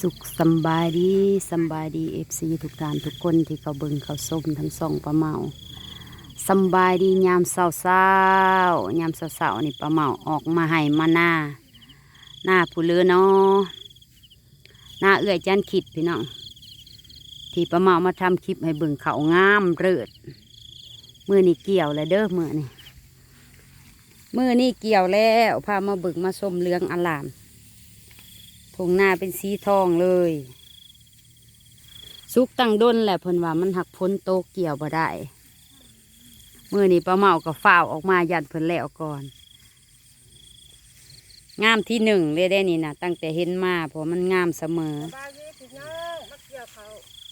สุขสบายดีสบายดีเอฟซีทุกท่านทุกคนที่เขาเบิ่งเขาส้มทั้งสองปลาเมาสบายดียามเศร้าเศร้ายามเศร้าเศร้าๆนี่ปลาเมาออกมาให้มาหน้า หน้าผู้เลือเนาะหน้าเอื้อยจันขิดพี่น้องที่ปลาเมามาทำคลิปให้เบิ่งเขางามเริดมือนี่เกี่ยวแล้วเด้อมือนี่มือนี่เกี่ยวแล้วพามาเบิงมาส้มเรืองอลาม ทงหน้าเป็นสีทองเลย สุกตั้งด้นแหละเพิ่นว่ามันหักพ้นโตเกี่ยวบ่ได้เมื่อนี้ป้าเมาก็ฝ้าออกมายันเพิ่นแล้วก่อน งามที่หนึ่งเลยได้นี่นะตั้งแต่เห็นมาเพราะมันงามเสมอบางทีพี่น้องมาเกี่ยวเขา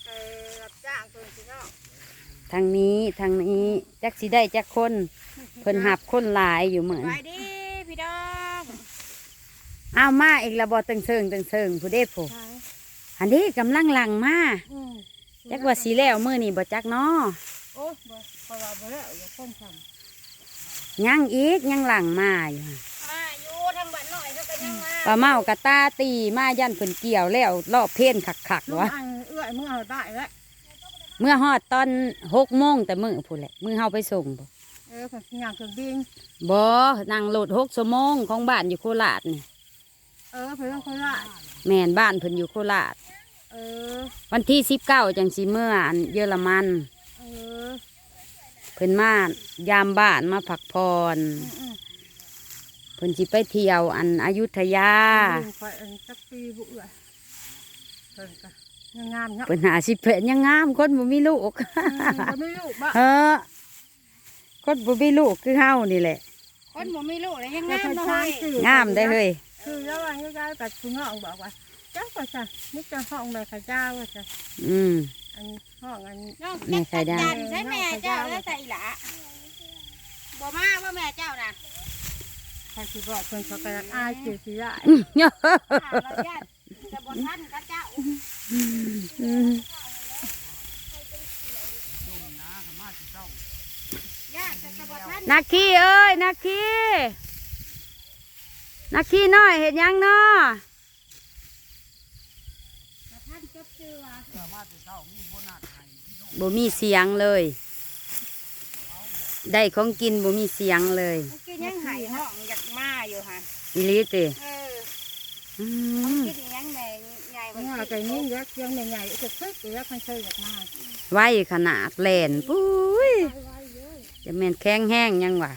ไปรับจ้างเพิ่นพี่น้องทางนี้ทางนี้จักสิได้จักคน เพิ่นหับคนหลายอยู่เหมือน ไปดี อ้าวมาอีกและบอตึงเซิงตึงเซิงผู้เด้ผู้อันนี้กำลังหลังมาจักว่าสีแล้วมือนี่บ่จักเนาะโอ้บ่เพราะว่าบ่แล้วอย่าคนทยังอีกยังหลังมาอยู่ำมาอยู่ทางบ้านหน่อยเขาก็ยังมาปลาเมากะตาตีมายันเพิ่นเกี่ยวแล้วรอบเพนขักขักลูๆกวะอันเอื้อยมือเอาได้แล้วเมื่อฮอดตอนหกโมงแต่มือพูนแหละมือเฮาไปส่งบ่เออคนย่างเครื่องบินบ่นั่งโหลดหกชั่วโมงของบ้านอยู่โคราชนี่ เออเพิ่นคนละแม่นบ้านเพิ่นอยู่โคราชเออ วันที่สิบเก้าจังสีเมื่ออันเยอรมัน เออเพิ่นมายามบ้านมาพักผ่อนอืมเพิ่นสิไปเที่ยวอันอยุธยาลืมไปอันจักปีบุเอื้อยเพิ่นก็ยังงามเนาะเพิ่นหาสิเพนยังงามคนบ่มีลูกอืมบ่มีลูกบ่เออคนบ่มีลูกคือเฮานี่แหละคนบ่มีลูกเลยยังงามเนาะเฮ้ยงามได้เฮ้ย คือแล้วว่าง่ายๆแต่คุณน้องบอกว่าเจ้าก็จะนี่จะห้องแม่ข้าเจ้าว่าจะอืมอันห้องอันแม่ไข่ดาวใช่แม่เจ้าแล้วใส่ละบ่มาว่าแม่เจ้าน่ะใครสิบอกคนเขาก็อายเสียสิได้อืมเนาะเราญาติจะบ่ทันกับเจ้าอืมญาติจะบ่ทันนักขี้เอ้ยนักขี้ นักขี้น้อยเห็นยังเนาะท่านจบชื่อว่าบ่มีเสียงเลย ได้ของกินบ่มีเสียงเลยกินยังไห้ห้องอยากมาอยู่ฮะอีหลีติ เอออืมกินยังแม่ใหญ่บ่ว่าก็นี่ยักยังใหญ่ๆก็คึกแล้วคันเคยอยากมาไว้ขนาดแหลนปุ้ยจะแม่นแข็งแห้งยังวะ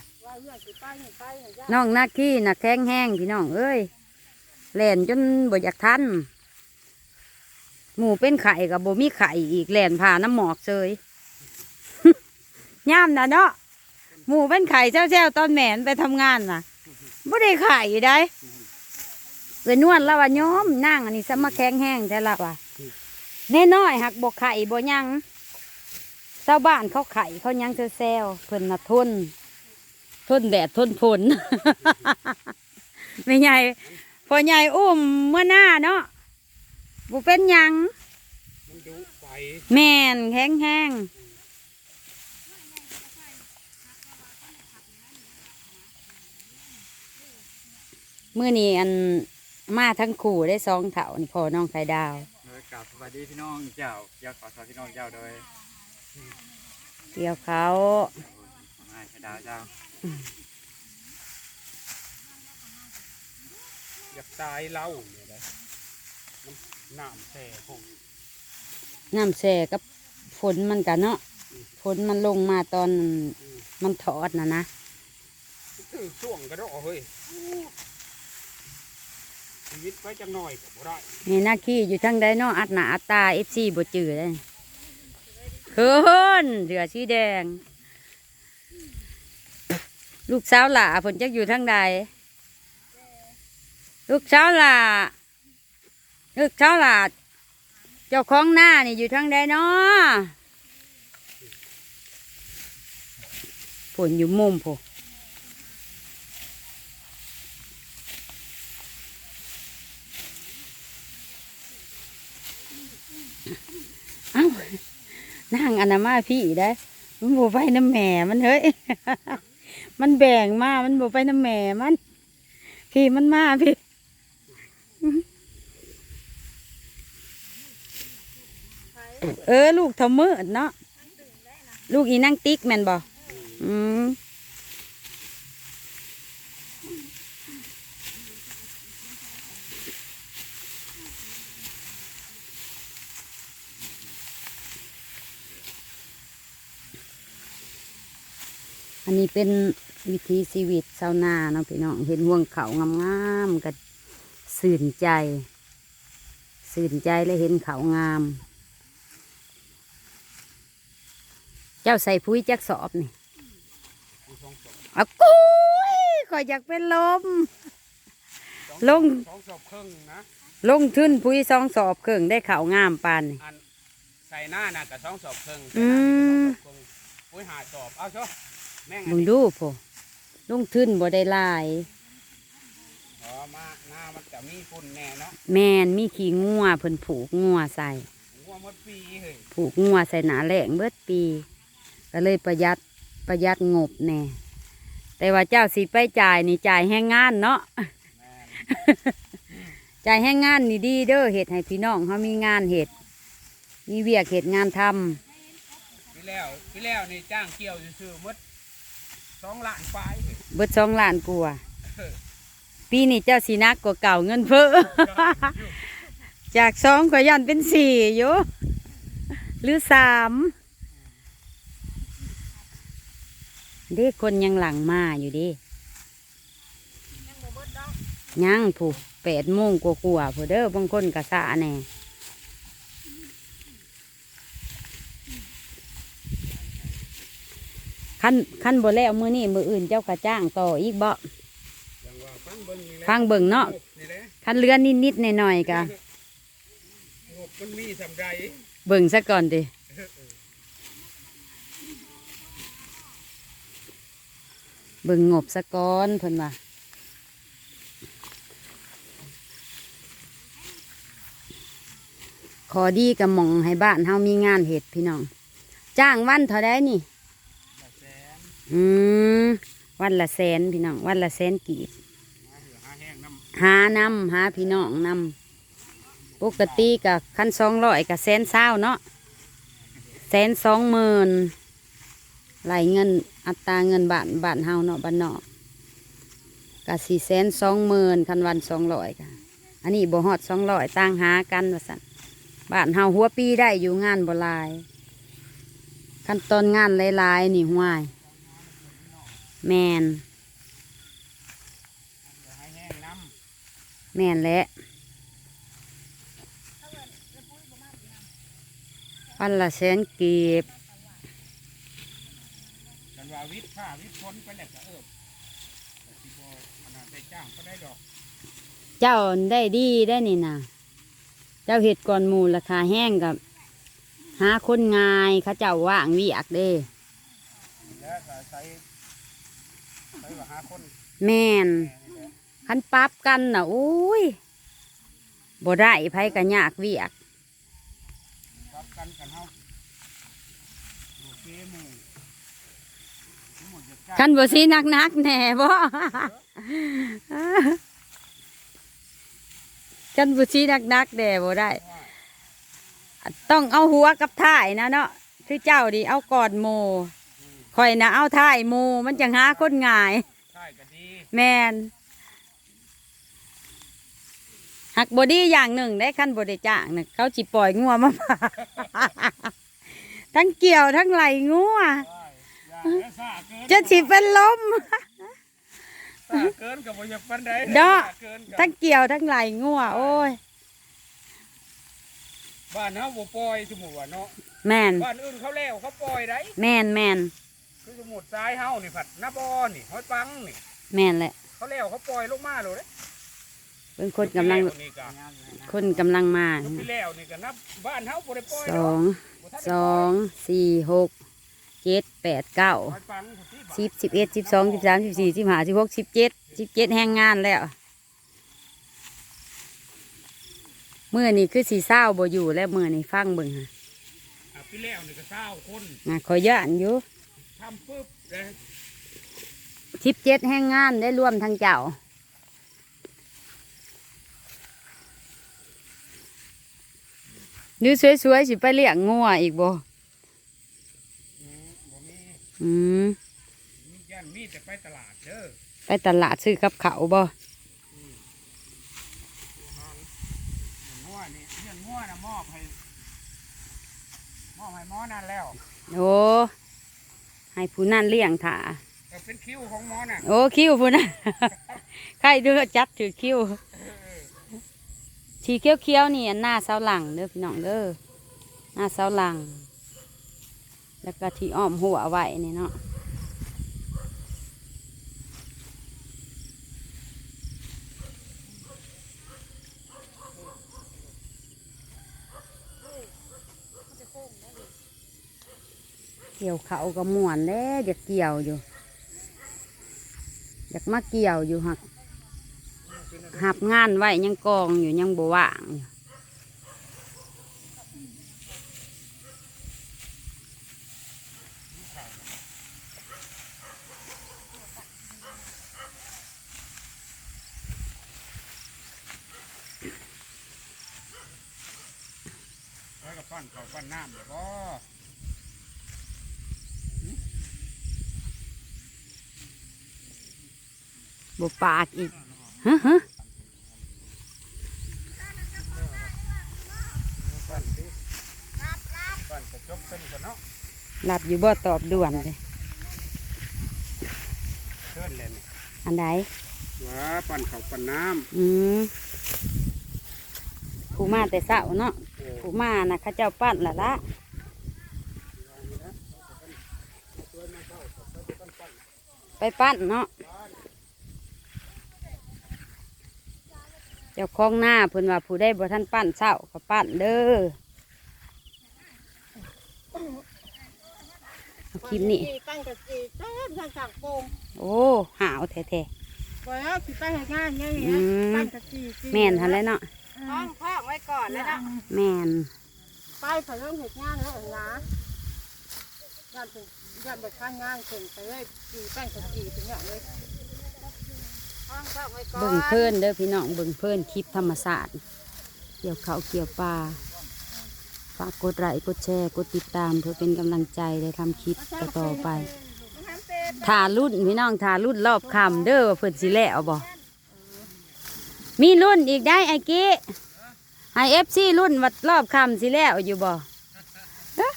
ว่องสิไปนี่ไปให้ญาติน้องนักขี้น่ะแข็งแห้งพี่น้องเอ้ยแหลนจนบ่อยากทันหมูเป็นไข่กับบมีไข่อีกแหลนผ่าน้ำหมอกเซยย่ามนะเนาะหมูเป็นไข่เจ้าๆตอนแหมนไปทำงานน่ะบ่ได้ไข่ได้เอ้ยนวลแล้วว่าย้อมนั่งอันนี้สมาแข็งแห้งแต่ละว่ะแน่น้อยหักบ่ไข่บ่ยังชาวบ้านเขาไข่เขายังเซลเพิ่นน่ะทน ทนแดดทนฝนไม่ใหญ่พอใหญ่อุ้มเมื่อหน้าเนาะบุเป็นหยังมันดุไฟแม่นแข็งแห้งเมื่อนี้อันมาทั้งคู่ได้สองเถานี่พอน้องไข่ดาวโดยกราบสวัสดีพี่น้องเจ้าเจ้าขอสวัสดีพี่น้องเจ้าโดยเกี่ยวเขานายชดาเจ้า อยากตายเล่าเนี่ยนะมันน้ำแส่ผมน้ำแส่กับฝนมันกันเนาะฝนมันลงมาตอนมันถอดนะนะคือช่วงกระโดดเฮ้ยชีวิตไว้จังหน่อยก็บ่ได้นี่หน้าขี้อยู่ทั้งใดเนาะอัดหนาอัดตาเอฟซีบ่จือเลยเคินเสือสีแดง ลูกสาวหล่าผลจักอยู่ทั้งใดลูกสาวหล่าลูกสาวหล่าเจ้าของหน้านี่อยู่ทั้งใดเนาะผลอยู่มุมผเอานั่งอนามาพี่ได้มันบไปน้ำแหม่มันเฮ้ย มันแบ่งมา มันบอกไปน้ำแม่มัน พี่มันมาพี่ เออ ลูกทำมืดเนาะ ลูกอีนั่งติ๊กแมนบอกอืม อันนี้เป็นวิถีชีวิตชาวนาเนาะพี่น้องเห็นห่วงเขางามๆก็สื่นใจ สื่นใจและเห็นเขางาม เจ้าใส่พุ้ยจักสอบนี่กูสองศพอะกุ้ยขอยอยากเป็นลม ลงสองศพครึ่งนะลงทุนพุ้ยสองสอบเครื่องได้เขางามปานนี่อันใส่หน้าน่ะกับสองศพครึ่งอืมใส่หน้าน่ะกับสองศพครึ่งปุ้ยหาศพเอาเถอะแม่งอันมึงนี้ดูพอลงทุนบ่ได้หลายอ๋อมาหน้ามันจะมีฝุ่นแน่เนาะแม่นมีขี้งัวเพิ่นผูกงัวใส่หัวหมดปีเฮ้ยผูกงัวใส่หนาแหลงเบิดปี ก็เลยประหยัดประหยัดงบแน่แต่ว่าเจ้าสิไปจ่ายนี่จ่ายแห้งงานเนาะแม่นจ่ายแห้งงานนี่ดีเด้อเห็ดให้พี่น้องเขามีงานเห็ดมีเวียกเห็ดงานทำพี่แล้วพี่แล้วนี่จ้างเกี่ยวซื่อๆหมด สองล้านปลายเฮ้ยเบิดสองล้านกว่าปีนี้เจ้าสีนักกว่าเก่าเงินเพ้อจากสองก็ยันเป็นสี่อยู่หรือสามเด็กคนยังหลังมาอยู่เดิยังผูกแปดโมงกว่าๆผู้เด้อบางคนกะสะแน่ ขั้นขั้นบ่แล้วมือนี่มืออื่นเจ้ากะจ้างต่ออีกบ่ฟังเบิ่งนี่แหละฟังเบิ่งเนาะนี่แหละขั้นเรือนนิดๆหน่อยๆกะงบมันมีสำใดเบิ่งซะก่อนดิเบิ่งงบซะก่อนเพิ่นว่าขอดีกับมองให้บ้านเฮามีงานเห็ดพี่น้อง จ้างวันเท่าไดนี่ อืมวันละแสนพี่น้อง วันละแสนกีบมาเถือหาแห้งน้หานำหาพี่น้องนำปกติกับขั้นสองร้อยกับแสนเศร้าเนาะแสนสองหมื่นไหลเงินอัตราเงินบาทบาทเฮาเนาะบ้านนอกกับสี่แสนสองหมื่นคันวันสองร้อยค่ะอันนี้บ่ฮอดสองร้อยต่างหากันว่าสันบ้านเฮาหัวปีได้อยู่งานบ่หลาย ขั้นตอนงานหลายๆนี่ห่วย แมนำเถือหาแห้งน้แม่นแหละวันละแสนกีบำกันว่าวิทย์ค่าวิทย์พ้นไปแล้วก็เอิบแต่สิบ่ขนาดได้จ้างก็ได้ดอก เจ้าได้ดีได้นี่นะเจ้าเห็ดก่อนหมูราคาแห้งกับ หาคนงายเขาเจ้าว่างเวิอักเด้แล้วก็ใช้ใช้ว่าหาคน แมนคันปั๊บกันน่ะโอ้ยบ่ได้ไผกันยากเวิอักรับกันกันเฮาดูเกมูคันบ่ซีนักนักแน่บ่คันบ่ซีนักนักแน่บ่ได้ ต้องเอาหัวกับท้ายนะเนาะคือเจ้าดิเอาก่อนโม ข่อยนะเอาท้ายโมมันจะหาคนง่าย ใช่ก็ดีแมนหักบอดี้อย่างหนึ่งได้ขั้นบอดี้จ้างนะเขาจิปล่อยงัวมาฝากทั้งเกี่ยวทั้งไหลงัวใช่อย่าและซ่าเกินจะสิเป็นลม ซ่าเกินกับบ่อยากปานใดเนาะซ่เกินกับทั้งเกี่ยวทั้งไหลงัวโอ้ย บ้านเฮาบ่ปล่อยสมมุติว่าเนาะแมนบ้านอื่นเขาแล้วเขาปล่อยได้ แมนแมน คือสมุดทรายเฮานี่ผัดน้าบอนี่ห้อยปังนี่ แมนแหละ เขาแล้วเขาปล่อยลงมาเลยเด้เป็นคนกำลังปีแล้วนี่ก็คนกำลังมาปีแล้วนี่ก็นับบ้านเฮาบ่ได้ปล่อยสดออกงบ่ทันสได้ปล่อยงสี่หกเจ็ดแปดเก้าห้อยปังผู้ที่บ้านสิบสิบเอ็ดสิบสองสิบสามสิบสี่สิบห้าสิบหกสิบเจ็ดสิบเจ็ดแห่งงานแล้วเมื่อนี่คือสีเศร้าบ่อยู่แล้วเมื่อนี่ฟังเบิ่งฮะอะปีแล้วนี่ก็เศร้าคนอะขอย่านอยู่ทำปุ๊บเลยสิบเจ็ดแห่งงานได้รวมทั้งเจ้า หรือสวยๆสิไปเลี้ยงงัวอีกบ่อืมบ่มีอืมมีย่านมีแต่ไปตลาดเด้อไปตลาดซื้อกับเขาวบ่งัวนี่เรื่องงัวนะมอบให้มอบให้หมอนั่นแล้วโอ้ ให้ผู้นั่นเลี้ยงถ่าก็เป็นคิวของหมอน่ะโอ้คิวผู้นั่น ใครดูจับถือคิวทีเขียวๆนี่อันหน้าเสาหลังเด้อพี่น้องเด้อหน้าเสาหลัง แล้วก็ที่อ้อมหัวไว้นี่เนาะ เกี่ยวเขาก็ม่วนแล้วอยากเกี่ยวอยู่ อยากมาเกี่ยวอยู่หักหับงานไว้ยังกองอยู่ยังบว่างอยู่แล้วก็ปั้นเขาปั้นน้ำเดี๋ยวก็ บปากอีกฮะฮะปั้นดิปั้นกระจกเป็นกันเนาะหลับอยู่บ่ตอบด่วนเลยเชิญเลยนี่อันใดว้าปั้นเขาวปั้นน้อืมผู้มาแต่เช้าเนาะำเออผู้มานะเข้าเจ้าปั้นละละไปปั้นเนาะ เจ้าของหน้าเพิ่นว่าผู้ได้บ่ท่านปั้นเช้าก็ปั้นเด้อเอาคลิปนี้ ปั้นกับจีเต้นทางสั่งโป่งโอ้หาวแท้บ่แล้วสิไปให้งานยังไงอืมปั้นกับจีๆแม่นทันแล้วเนาะห้องห้องไว้ก่อนแล้วนะแม่นไปไปเริ่มเหตุงานแล้วนะงานถึงงานแบบข้างงานถึงไปเลยจีปั้นกับจีถึงอย่างเลย เบิ่งเพิ่นเด้อพี่น้องเบิ่งเพิ่นคลิปธรรมศาสตร์เกี่ยวเขาวเกี่ยวปลาฝากกดไลค์กดแชร์กดติดตามเพื่อเป็นกำลังใจได้ทำคลิปต่อๆไปถ่ารุ่นพี่น้องถ่ารุ่นรอบคำเด้อว่าเพิ่นสิแล้วบ่มีรุ่นอีกได้ไอ้กี้ให้เอฟซีรุ่นวัดรอบคำสิแล้วอยู่บ่แล้ว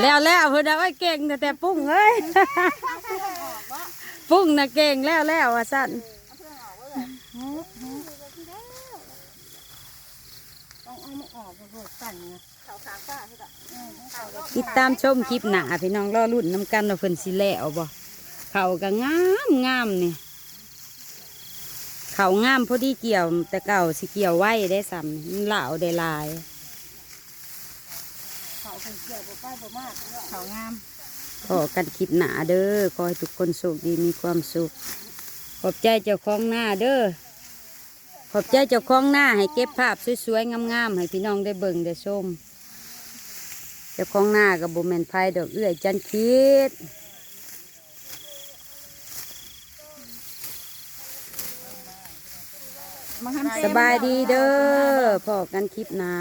แล้วแล้วแล้วเพิ่นเอาไว้เก่งแต่แต่ปุ้งเอ้ย ปุ้งน่ะเก่งแล้วแล้วว่าสั่นต้องเอามาออกมาโรดสั่นไงเขาขางป้าใช่ปะติดตามชมคลิปหนาพี่น้องรอรุ่นน้ำกันเราเพิ่นสิแล้วบ่เขาก็งามงามนี่เขางามพอดีเกี่ยวแต่เก่าสิเกี่ยวไว้ได้ซ้ำมันเหล่าได้หลายเขาเป็นเกี่ยวกับป้ายบ่มากเขางาม ขอกันคลิปหนาเด้อขอให้ทุกคนสุขดีมีความสุข ขอบใจเจ้าของหน้าเด้อขอบใจเจ้าของหน้าให้เก็บภาพสวยๆงามๆให้พี่น้องได้เบิ่งได้ชมเจ้าของหน้ากับบุแมนไพดอกเอื้อยจันคิดสบายดีเด้อพอกันคลิปหนา